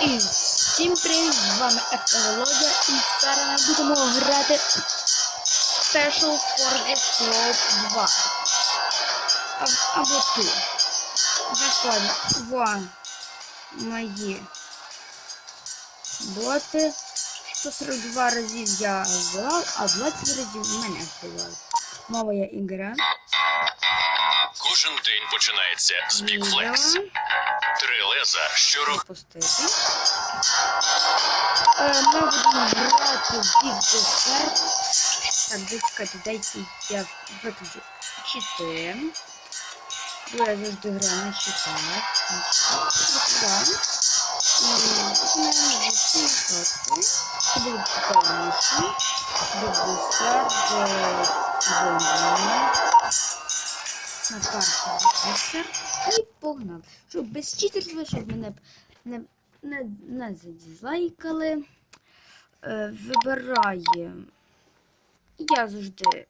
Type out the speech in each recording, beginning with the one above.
І всім привіт, з вами Володя, і зараз ми будемо грати Special Forces Pro 2. А, або ту. Заходимо. Во. Мої боти. 142 разів я вбивав, а 20 разів мене вбивали. Нова є ігра. Кожен день починається з Big Flex. Три леза, що рух Запустити. Е, Ми будемо грати в Big. Так, зачекайте, дайте я виключу чити. Бо я завжди граю на читах. Так. Big. На карті Desert. І погнали. Щоб без читерства, щоб мене не, не, не задізлайкали. Е, вибирає. Я завжди.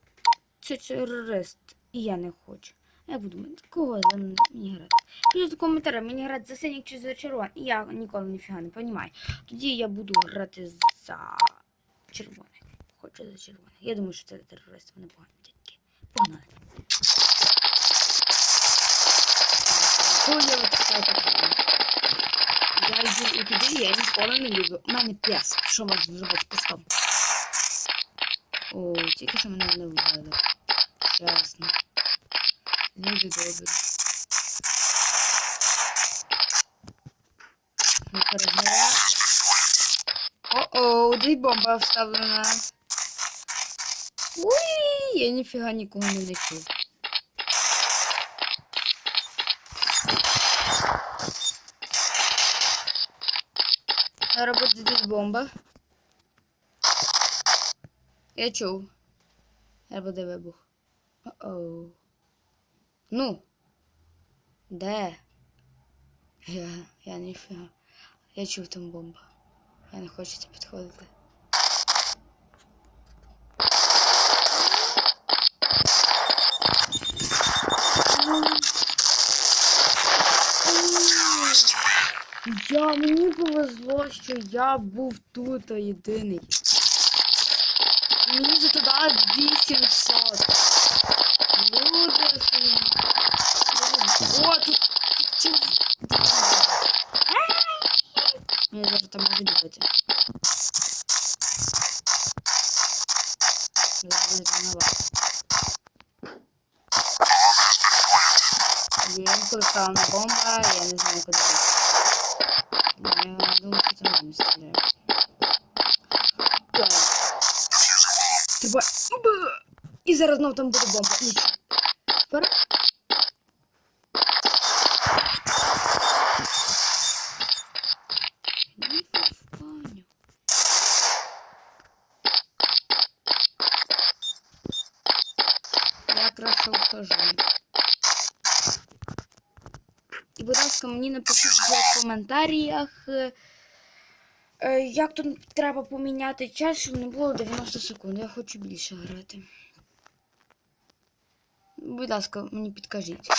Це терорист, і я не хочу. Як буду думаєте, кого за мені грати? Пишіть в коментарях, мені грати за синіх чи за червоний. Я ніколи ніфіга не розумію. Тоді я буду грати за червоних. Хочу за червоних. Я думаю, що це терористи, вони погані дядьки. Погнали. Чого я витискаю патрони? Я йду і туди, я ніколи не люблю. У мене пес. Що можна зробити з? О, тільки що мене не вбили. Чесно. Люди добрі. Не перезаряд. О-о, дві бомба вставлена. Уй, я ніфіга нікого не лечу. Зараз буде десь бомба. Я чув. Зараз буде вибух. О-оу. Ну. Де? Я, я ніфіга. Я чув там бомба. Я не хочу це підходити. Я мені повезло, що я був тут єдиний. Мені за туди 800. Люди. О, тут тут. Мені зараз там інкрустована бомба, я не знаю куди. Я думаю, що це не стріляє. Так. Треба... І зараз знов там буде бомба. Тепер... Ні, в баню. Я краще ухожу. І, будь ласка, мені напишіть в коментарях, е, е, як тут треба поміняти час, щоб не було 90 секунд. Я хочу більше грати. Будь ласка, мені підкажіть. Я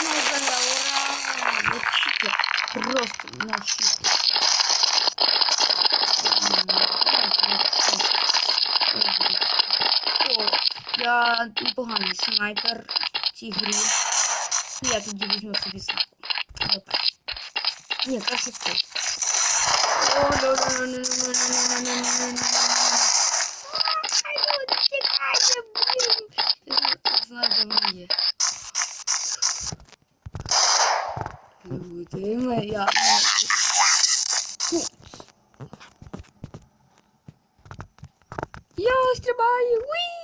знову заграв, ура! Просто на чітко. М, давайте я щось виберу. О, я непоганий снайпер в цій грі. Я тоді візьму собі сам. Отак. Ні, краще в той. Знаю, де є. Будемо я. Я стрибаю. Уи!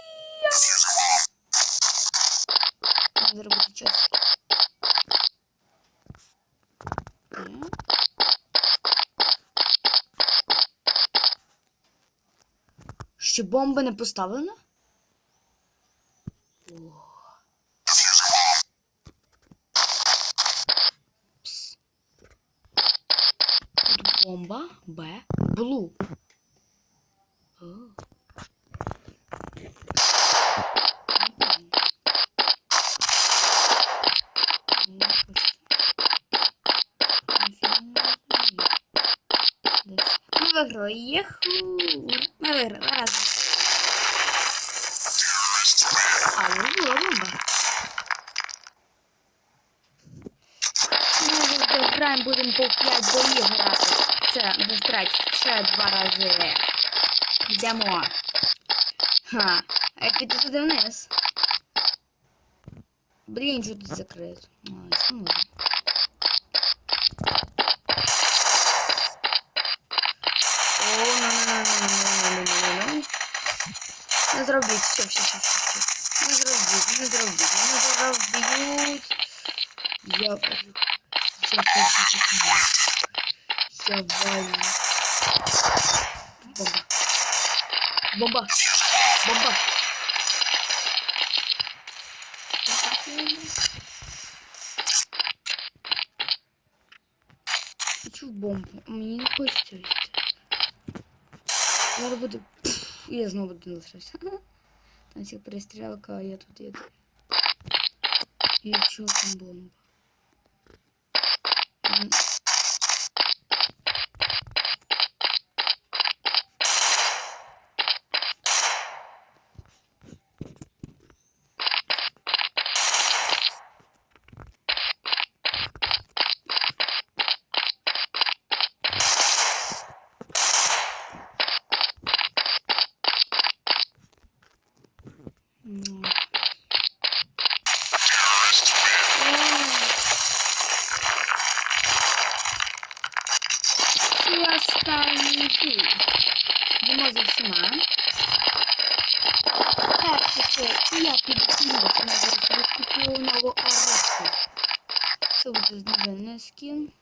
Заробити час. Ще бомба не поставлена? Бомба. Б. Блу. О. Виграли. Єху! Ми виграли разом. Але була бомба. Ми завжди граємо, будемо по 5 боїв грати. Це без третій, ще два рази. Йдемо. Ха. А як іти туди вниз? Блін, що тут закрито? Ай, сумно. О, ну, ну, ну, ну, ну, ну, ну, ну. Не зробіть, все, все, все, все. Не зробіть, не зробіть, не зробіть. Я Завалим. Бомба. Бомба. Бомба. Хочу бомбу. Мне не хочется видеть. Я буду... Я снова буду нарушать. Там всех перестрелка, а я тут еду. И чё там бомба? Um, І останній бій. Йдемо за всіма. Перше, це я підкину, я зараз відкуплю нову арочку. Це буде знижений скін.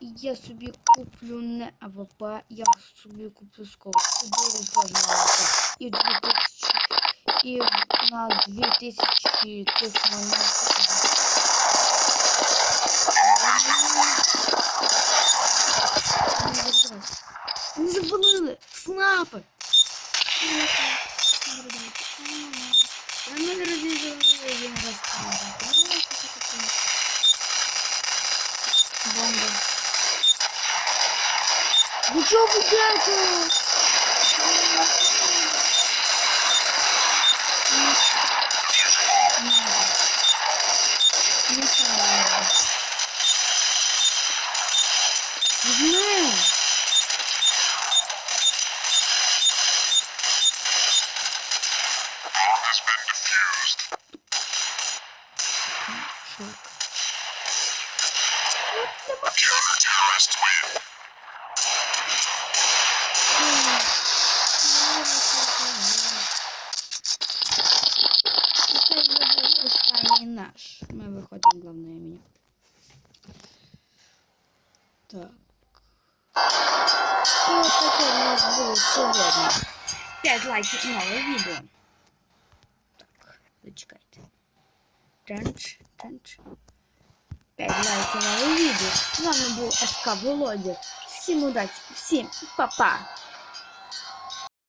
Я собі куплю не АВП, я собі куплю скол. Собі розложено АВП. І 2000 і на 2000 тих монет. Gücü okuyacağım. Так. Ось таке у нас було сьогодні. 5 лайків нове відео. Так, зачекайте. Тенч, тенч. 5 лайків нове відео. З вами був СК Володя. Всім удачі, всім па-па.